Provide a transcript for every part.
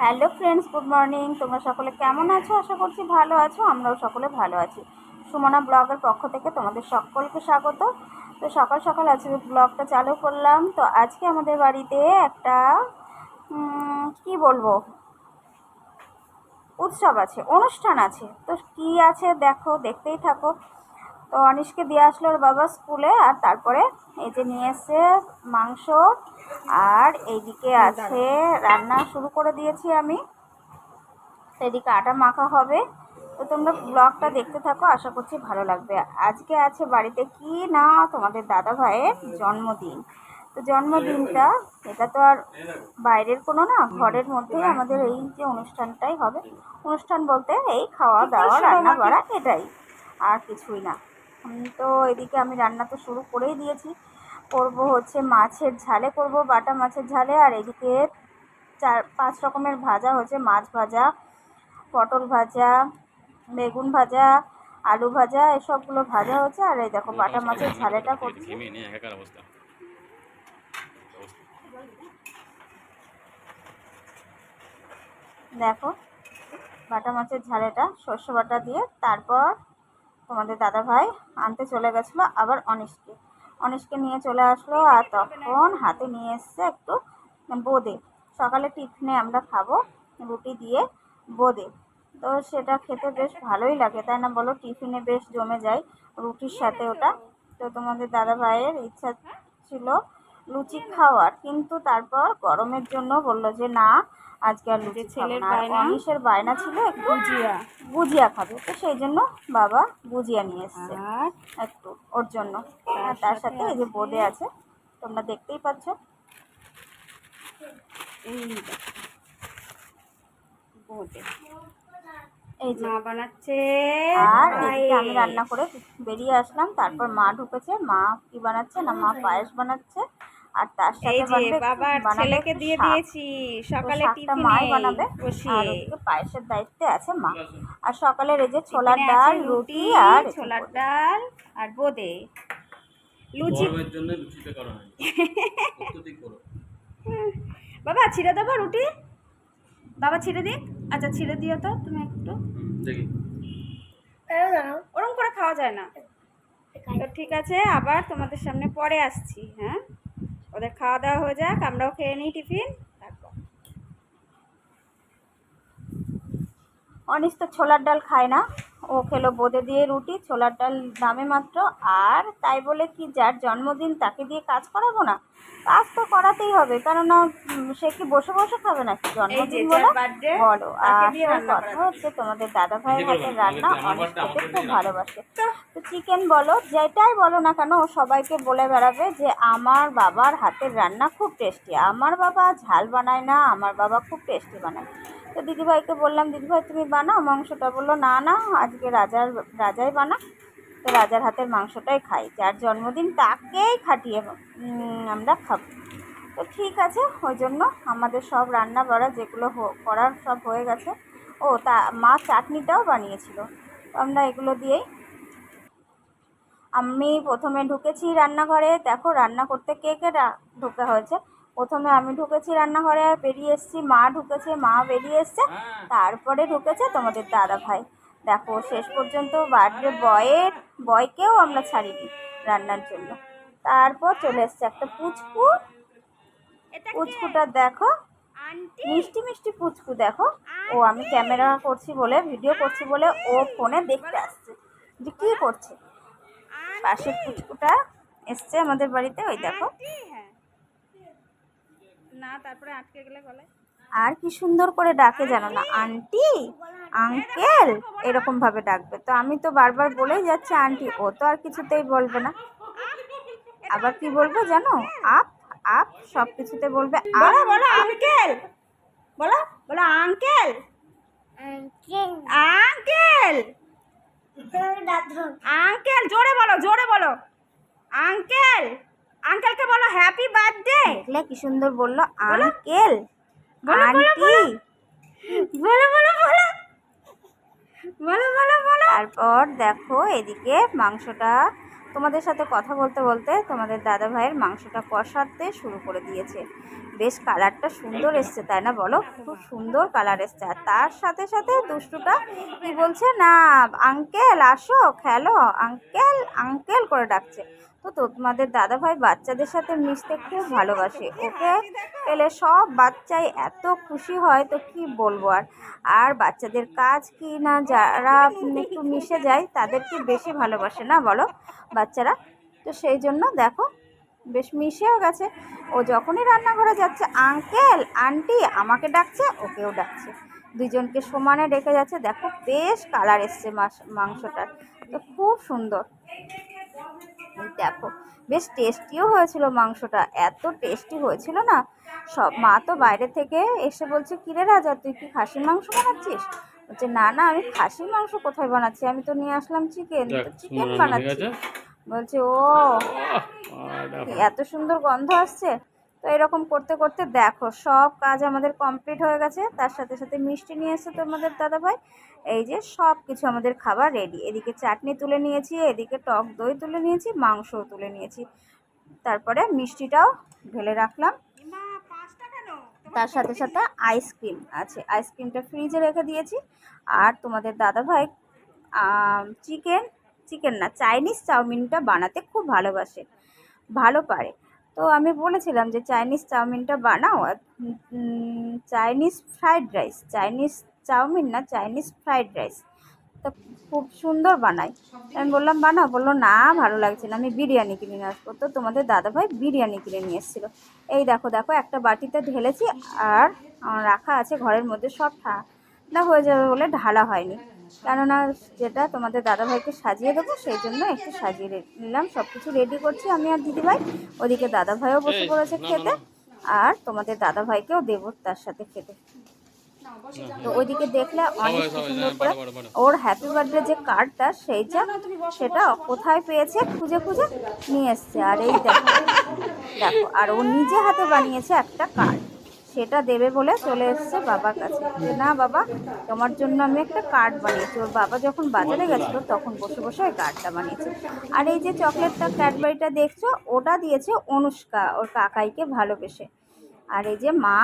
Hello friends good morning তোমরা সকলে কেমন আছো? আশা করছি ভালো আছো, আমরাও সকলে ভালো আছি। সুমনা ব্লগের পক্ষ থেকে তোমাদের সকলকে স্বাগত। তো সকাল সকাল আজকে ব্লগটা চালু করলাম। তো আজকে আমাদের বাড়িতে একটা কি বলব? উৎসব আছে, অনুষ্ঠান আছে। তো কি আছে দেখো, দেখতেই থাকো। তো অনিশকে দিয়ে আসলো ওর বাবা স্কুলে, আর তারপরে এই যে নিয়ে এসছে মাংস, আর এইদিকে আছে রান্না শুরু করে দিয়েছি আমি। তো এদিকে আটা মাখা হবে। তো তোমরা ব্লগটা দেখতে থাকো আশা করছি ভালো লাগবে। আজকে আছে বাড়িতে কি না তোমাদের দাদা ভাইয়ের জন্মদিন। তো জন্মদিনটা এটা তো আর বাইরের কোনো না ঘরের মধ্যেই আমাদের এই যে অনুষ্ঠানটাই হবে। অনুষ্ঠান বলতে এই খাওয়া দাওয়া রান্না করা এটাই আর কিছুই না। তো এদিকে আমি রান্না তো শুরু করেই দিয়েছি। করব হচ্ছে মাছের ঝালে করব বাটা মাছের ঝালে আর এদিকে চার পাঁচ রকমের ভাজা হচ্ছে মাছ ভাজা পটল ভাজা বেগুন ভাজা আলু ভাজা এসবগুলো ভাজা হচ্ছে আর এই দেখো বাটা মাছের ঝালেটা করছি। দেখো বাটা মাছের ঝালেটা সর্ষে বাটা দিয়ে তারপর তোমাদের দাদা ভাই আনতে চলে গেছিল আবার অনিশকে। অনিশকে নিয়ে চলে আসলো আর তখন হাতে নিয়ে এসছে একটু বোঁদে। সকালে টিফিনে আমরা খাব রুটি দিয়ে বোঁদে। তো সেটা খেতে বেশ ভালোই লাগে তাই না? বলো টিফিনে বেশ জমে যায় রুটির সাথে ওটা। তো তোমাদের দাদা ভাইয়ের ইচ্ছা ছিল লুচি খাওয়ার কিন্তু তারপর গরমের জন্য বলল যে না আজকে আর লুচি ছেলের বায়না? অনিশের বায়না ছিল একটু গুজিয়া। গুজিয়া খাবে। তো সেই জন্য বাবা গুজিয়া নিয়ে এসছে একটু ওর জন্য। আর তার সাথে এই যে বোঁদে আছে। তোমরা দেখতেই পাচ্ছ। এই দেখো। বোঁদে। এই যে মা বানাচ্ছে আর এদিকে আমি রান্না করে বেরিয়ে আসলাম তারপর মা ঢুকেছে মা কি বানাচ্ছে না মা পায়েস বানাচ্ছে আর তার সাথে বানাবে বাবার ছেলেকে দিয়ে দিয়েছি সকালে শাকটা মাই বানাবে আর পায়েসের দায়িত্বে আছে মা। আর সকালের এই যে ছোলার ডাল রুটি আর ছোলার ডাল আর বোঁদে। লুচি। জন্য লুচিটা করা হয় বাবা ছিঁড়ে দেবো রুটি? বাবা ছেড়ে দিক আচ্ছা ছেড়ে দিও তো তুমি একটু। দেখি। ওরকম করে খাওয়া যায় না। তো ঠিক আছে আবার তোমাদের সামনে পরে আসছি হ্যাঁ? ওদের খাওয়া দাওয়া হয়ে যাক আমরাও খেয়ে নিই টিফিন তারপর। অনিস তো ছোলার ডাল খায় না। ও খেলো বোঁদে দিয়ে রুটি ছোলার ডাল দামে মাত্র। আর তাই বলে কি যার জন্মদিন তাকে দিয়ে কাজ করাবো না? কাজ তো করাতেই হবে কেননা সে কি বসে বসে খাবে নাকি? জন্মদিন বলে বলো। আর কথা হচ্ছে তোমাদের দাদা ভাইয়ের? হাতের রান্না অনেক খেতে খুব ভালোবাসে। তো চিকেন বলো যেটাই বলো না কেন ও সবাইকে বলে বেড়াবে যে আমার বাবার হাতের রান্না খুব টেস্টি। আমার বাবা ঝাল বানায় না আমার বাবা খুব টেস্টি বানায়। তো দিদিভাইকে বললাম, দিদিভাই, তুমি বানাও মাংসটা। বলল, না না, আজকে রাজার, রাজাই বানা তো রাজার হাতের মাংসটাই খাই। যার জন্মদিন তাকেই খাটিয়ে আমরা খাব। তো ঠিক আছে, ওই জন্য আমাদের সব রান্না বাড়া যেগুলো করার সব হয়ে গেছে। ও, তা মা চাটনিটাও বানিয়েছিল। আমরা এগুলো দিয়েই আমি প্রথমে ঢুকেছি রান্নাঘরে। দেখো রান্না করতে কে কে ঢুকে হয়েছে। প্রথমে আমি ঢুকেছি রান্নাঘরে বেরিয়ে এসেছি মা ঢুকেছে মা বেরিয়ে এসছে হ্যাঁ। তারপরে ঢুকেছে তোমাদের দাদা ভাই। দেখো শেষ পর্যন্ত বার্থডে বয়ের বয়কেও আমরা ছাড়িনি রান্নার জন্য। তারপর চলে এসছে একটা পুচকু। পুচকুটা দেখো মিষ্টি মিষ্টি পুচকু দেখো। ও আমি ক্যামেরা করছি বলে ভিডিও করছি বলে ও ফোনে দেখতে আসছে যে কী করছে। পাশের পুচকুটা এসছে আমাদের বাড়িতে ওই দেখো। না তারপরে আটকে গেলে গলায় আর কি সুন্দর করে ডাকে জানো না? আন্টি আঙ্কেল এরকম ভাবে ডাকবে। তো আমি তো বারবার বলেই যাচ্ছি আন্টি ও তো আর কিছুতেই বলবে না। আবার কি বলবে জানো? আপ আপ সব কিছুতে বলবে বলো বলো আঙ্কেল। বলো বলো আঙ্কেল। আঙ্কেল। আঙ্কেল জোরে বলো জোরে বলো। আঙ্কেল। আঙ্কেলকে বলো হ্যাপি বার্থডে দেখলে কি সুন্দর বলল আঙ্কেল। আন্টি বলো বলো। বলো বলো বলো। বলো তারপর দেখো এদিকে মাংসটা তোমাদের সাথে কথা বলতে বলতে তোমাদের দাদা ভাইয়ের মাংসটা কষাতে শুরু করে দিয়েছে। বেশ কালারটা সুন্দর এসছে তাই না বলো? খুব সুন্দর কালার এসছে। আর তার সাথে সাথে দুষ্টুটা কি বলছে না আঙ্কেল আসো খেলো। আঙ্কেল আঙ্কেল করে ডাকছে। তো তোমাদের দাদা ভাই বাচ্চাদের সাথে মিশতে খুব ভালোবাসে। ওকে পেলে সব বাচ্চাই এত খুশি হয়, তো কি বলব আর? আর বাচ্চাদের কাজ কি না, যারা একটু মিশে যায়, তাদেরকে বেশি ভালোবাসে না বলো বাচ্চারা? তো সেই জন্য দেখো, বেশ মিশেও গেছে। ও যখনই রান্নাঘরে যাচ্ছে, আঙ্কেল, আন্টি আমাকে ডাকছে, ওকেও ডাকছে। দুজনকে সমানে ডেকে যাচ্ছে। দেখো বেশ কালার এসছে মাস- মাংসটার। তো খুব সুন্দর। দেখো বেশ টেস্টিও হয়েছিল মাংসটা এত টেস্টি হয়েছিল না সব মা তো বাইরে থেকে এসে বলছে কিরে রাজা তুই কি খাসির মাংস বানাচ্ছিস বলছে না না আমি খাসির মাংস কোথায় বানাচ্ছি আমি তো নিয়ে আসলাম চিকেন চিকেন বানাচ্ছি বলছে ও এত সুন্দর গন্ধ আসছে তো এরকম করতে করতে দেখো সব কাজ আমাদের কমপ্লিট হয়ে গেছে। তার সাথে সাথে মিষ্টি নিয়ে এসে তোমাদের দাদাভাই। এই যে সব কিছু আমাদের খাবার রেডি এদিকে চাটনি তুলে নিয়েছি এদিকে টক দই তুলে নিয়েছি মাংসও তুলে নিয়েছি। তারপরে মিষ্টিটাও ঢেলে রাখলাম। তার সাথে সাথে আইসক্রিম আছে। আইসক্রিমটা ফ্রিজে রেখে দিয়েছি। আর তোমাদের দাদাভাই চিকেন চিকেন না চাইনিজ চাউমিনটা বানাতে খুব ভালোবাসে। ভালো পারে। তো আমি বলেছিলাম যে চাইনিজ চাউমিনটা বানাও আর Chinese fried rice, Chinese chow mein না, চাইনিজ ফ্রাইড রাইস। তো খুব সুন্দর বানাই আমি বললাম, বানাও। বলল, না, ভালো লাগছে না। আমি বিরিয়ানি কিনে নিয়ে আসব। তো তোমাদের দাদাভাই বিরিয়ানি কিনে নিয়ে এসেছিল। এই দেখো দেখো, একটা বাটিতে ঢেলেছি আর রাখা আছে ঘরের মধ্যে সব ঠান্ডা হয়ে যাবে বলে ঢালা হয়নি। কেননা যেটা তোমাদের দাদাভাইকে সাজিয়ে দেবো সেই জন্য একটু সাজিয়ে রে- নিলাম সব কিছু রেডি করছি আমি আর দিদিভাই। ওদিকে দাদাভাইও বসে পড়েছে খেতে আর তোমাদের দাদাভাইকেও দেবো তার সাথে খেতে। তো ওইদিকে দেখলে অনেক সুন্দর করে ওর হ্যাপি বার্থডে যে কার্ডটা সেইটা সেটা কোথায় পেয়েছে খুঁজে খুঁজে নিয়ে এসছে। আর এই দেখো দেখো আর ও নিজে হাতে বানিয়েছে একটা কার্ড সেটা দেবে বলে চলে এসছে বাবার কাছে। যে না বাবা, তোমার জন্য আমি একটা কার্ড বানিয়েছি। ওর বাবা যখন বাজারে গেছিল, তখন বসে বসে ওই কার্ডটা বানিয়েছে। আর এই যে চকলেটটা ক্যাডবারিটা দেখছ, ওটা দিয়েছে অনুষ্কা, ওর কাকাইকে ভালোবেসে। আর এই যে মা মা,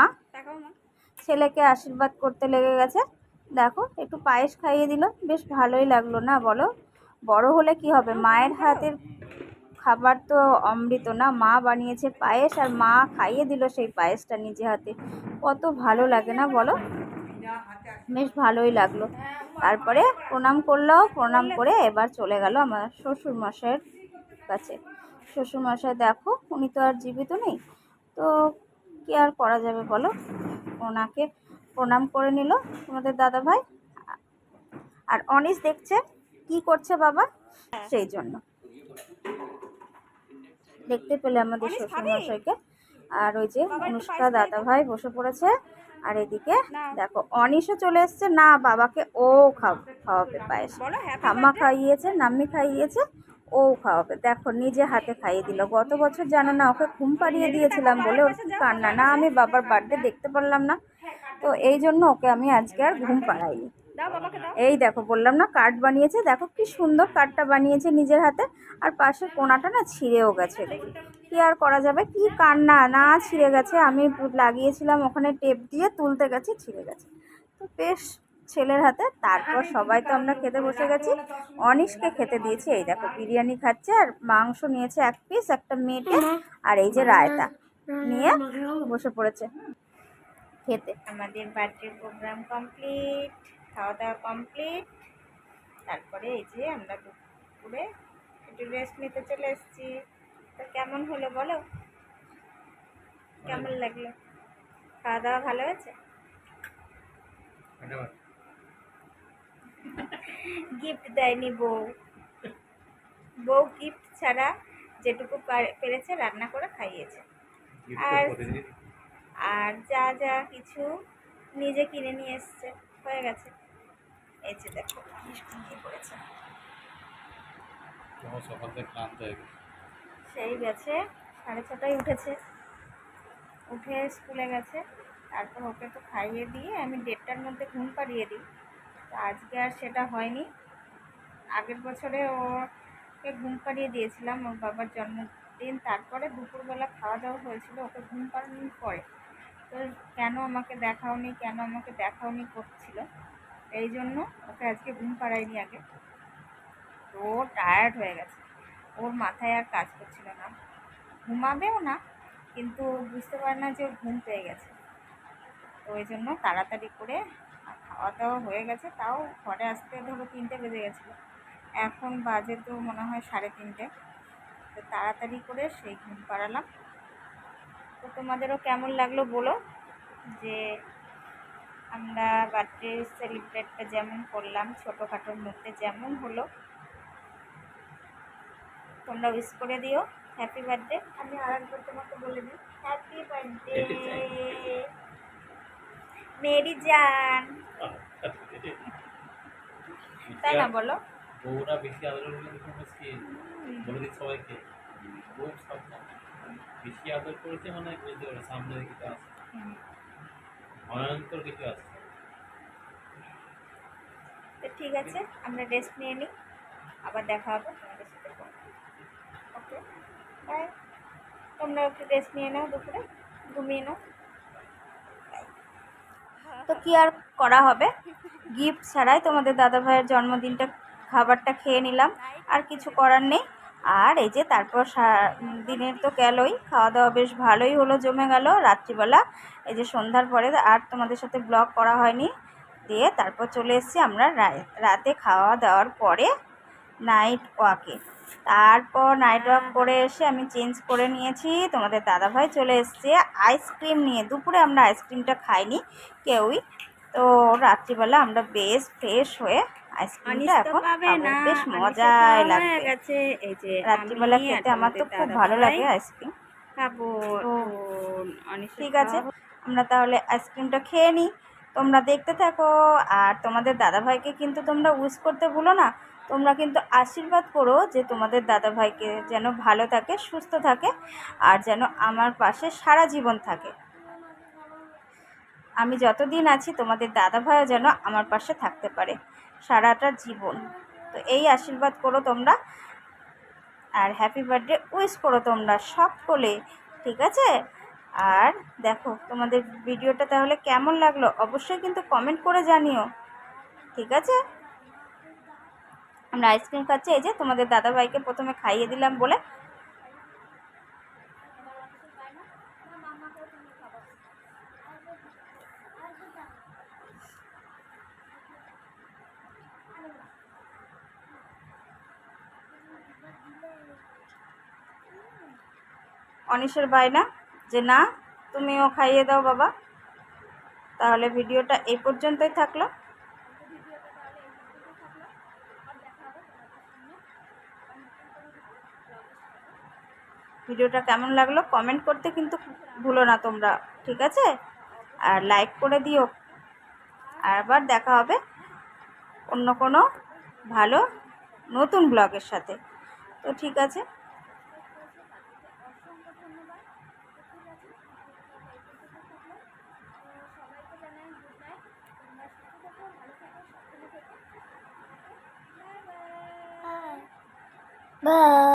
ছেলেকে আশীর্বাদ করতে লেগে গেছে। দেখো, একটু পায়েস খাইয়ে দিল। বেশ ভালোই লাগল না বলো? বড় হলে কি হবে? মায়ের হাতের খাবার তো অমৃত না, মা বানিয়েছে পায়েস আর মা খাইয়ে দিল সেই পায়েসটা নিজে হাতে। কত ভালো লাগে না বলো? বেশ ভালোই লাগল। তারপরে প্রণাম করল প্রণাম করে এবার চলে গেল আমার শ্বশুর মশাইয়ের কাছে। শ্বশুর মশাই দেখো, উনি তো আর জীবিত নেই, তো কি আর করা যাবে বলো? ওনাকে প্রণাম করে নিল তোমাদের দাদা ভাই আর অনিস দেখছে, কি করছে বাবা? সেই জন্য। দেখতে পেলে আমাদের অনিশ শ্বশুর খাবি? মশাইকে আর ওই যে অনুষ্কা দাদা ভাই বসে পড়েছে। আর এদিকে দেখো অনিশও চলে এসছে। না বাবাকে ও খাও খাওয়াবে পায়েস। ঠাম্মা খাইয়েছে নাম্মি খাইয়েছে ও খাওয়াবে। দেখো নিজে হাতে খাইয়ে দিল। গত বছর জানো না ওকে ঘুম পাড়িয়ে দিয়েছিলাম বলে ওর কান্না? না আমি বাবার বার্থডে দেখতে পারলাম না। তো এই জন্য ওকে আমি আজকে আর ঘুম পাড়াইনি। এই দেখো বললাম না কার্ড বানিয়েছে। দেখো কি সুন্দর কার্ডটা বানিয়েছে নিজের হাতে। আর পাশের কোনাটা না ছিঁড়েও গেছে। কি আর করা যাবে? কি কান্না? না ছিঁড়ে গেছে। আমি লাগিয়েছিলাম ওখানে টেপ দিয়ে তুলতে গেছি ছিঁড়ে গেছে। তো বেশ ছেলের হাতে। তারপর সবাই তো আমরা খেতে বসে গেছি। অনিশকে খেতে দিয়েছি। এই দেখো বিরিয়ানি খাচ্ছে আর মাংস নিয়েছে এক পিস একটা মেটে আর এই যে রায়তা। নিয়ে বসে পড়েছে। খেতে। আমাদের বার্থডে প্রোগ্রাম কমপ্লিট খাওয়া দাওয়া কমপ্লিট তারপরে এই যে আমরা দুপুরে একটু রেস্ট নিতে চলে এসেছি। তো কেমন হলো বলো? কেমন লাগল? খাওয়া দাওয়া ভালো হয়েছে? গিফট দেয়নি বউ। বউ গিফট ছাড়া যেটুকু পেরেছে রান্না করে খাইয়েছে। আর আর যা যা কিছু নিজে কিনে নিয়ে এসছে। হয়ে গেছে। এই যে দেখো কি করেছে। হয়ে গেছে। সেই গেছে সাড়ে ছটায় উঠেছে। উঠে স্কুলে গেছে তারপর ওকে তো খাইয়ে দিয়ে আমি দেড়টার মধ্যে ঘুম পাড়িয়ে দিই। তো আজকে আর সেটা হয়নি। আগের বছরে ওকে ঘুম পাড়িয়ে দিয়েছিলাম ওর বাবার জন্মদিন তারপরে দুপুরবেলা খাওয়া দাওয়া হয়েছিল ওকে ঘুম পাড়ানোর পরে। তো কেন আমাকে দেখাওনি কেন আমাকে দেখাওনি করছিল? এই জন্য ওকে আজকে ঘুম পাড়াইনি আগে। তো ও টায়ার্ড হয়ে গেছে। ওর মাথায় আর কাজ করছিল না। ঘুমাবেও না, কিন্তু বুঝতে পারে না যে ওর ঘুম পেয়ে গেছে। তো ওই জন্য তাড়াতাড়ি করে খাওয়া দাওয়া হয়ে গেছে। তাও ঘরে আসতে ধরো তিনটে বেজে গেছিল। এখন বাজে তো মনে হয় সাড়ে তিনটে। তো তাড়াতাড়ি করে সেই ঘুম পাড়ালাম। তো তোমাদেরও কেমন লাগল বলো? যে আমরা বার্থডে সেলিব্রেটটা যেমন করলাম ছোটোখাটোর মধ্যে যেমন হলো। তোমরা উইশ করে দিও। হ্যাপি বার্থডে আমি আরেকবার তোমাকে বলে দিই হ্যাপি বার্থডে মেরি জান তাই না বলো? বউরা বেশি মুশকিল বলে দিই সবাইকে। খুব সাবধান। বেশি আদর করেছে মানে বুঝতে পারে সামনে আছে ভয়ঙ্কর কিছু আছে। তো ঠিক আছে, আমরা রেস্ট নিয়ে নিই। আবার দেখা হবে তোমাদের সাথে ওকে বাই তোমরা একটু রেস্ট নিয়ে নাও দুপুরে, ঘুমিয়ে নাও। তো কি আর করা হবে? গিফট ছাড়াই তোমাদের দাদা ভাইয়ের জন্মদিনটা, খাবারটা খেয়ে নিলাম। আর কিছু করার নেই। আর এই যে তারপর দিনের তো গেলই খাওয়া দাওয়া বেশ ভালোই হলো, জমে গেল। রাত্রিবেলা, এই যে সন্ধ্যার পরে আর তোমাদের সাথে ব্লগ করা হয়নি। দিয়ে তারপর চলে এসেছি আমরা রাতে খাওয়া দাওয়ার পরে নাইট ওয়াকে তারপর নাইট ওয়াক করে এসে আমি চেঞ্জ করে নিয়েছি। তোমাদের দাদাভাই চলে এসছে আইসক্রিম নিয়ে। দুপুরে আমরা আইসক্রিমটা খাইনি, কেউই। তো রাত্রিবেলা আমরা বেশ ফ্রেশ হয়ে আইসক্রিমটা এখন বেশ মজাই খাওয়া লাগবে। গেছে। এই যে রাত্রিবেলা খেতে আমার তো খুব ভালো লাগে আইসক্রিম। খাব ঠিক আছে আমরা তাহলে আইসক্রিমটা খেয়ে নিই। তোমরা দেখতে থাকো আর তোমাদের দাদাভাইকে কিন্তু তোমরা উইশ করতে ভুলো না। তোমরা কিন্তু আশীর্বাদ করো যে তোমাদের দাদাভাইকে যেন ভালো থাকে সুস্থ থাকে আর যেন আমার পাশে সারা জীবন থাকে। আমি যতদিন আছি তোমাদের দাদাভাইও যেন আমার পাশে থাকতে পারে। সারাটা জীবন। তো এই আশীর্বাদ করো তোমরা। আর হ্যাপি বার্থডে উইশ করো তোমরা সকলে ঠিক আছে? আর দেখো তোমাদের ভিডিওটা তাহলে কেমন লাগল অবশ্যই কিন্তু কমেন্ট করে জানিও, ঠিক আছে? আমরা আইসক্রিম খাচ্ছি, এই যে তোমাদের দাদাভাইকে প্রথমে খাইয়ে দিলাম বলে অনিশের বায়না যে, না, তুমিও খাইয়ে দাও বাবা। তাহলে ভিডিওটা এই পর্যন্তই থাকল। ভিডিওটা কেমন লাগল কমেন্ট করতে কিন্তু ভুলো না তোমরা, ঠিক আছে? আর লাইক করে দিও। আর আবার দেখা হবে অন্য কোনো ভালো নতুন ব্লগের সাথে। তো ঠিক আছে। Bye.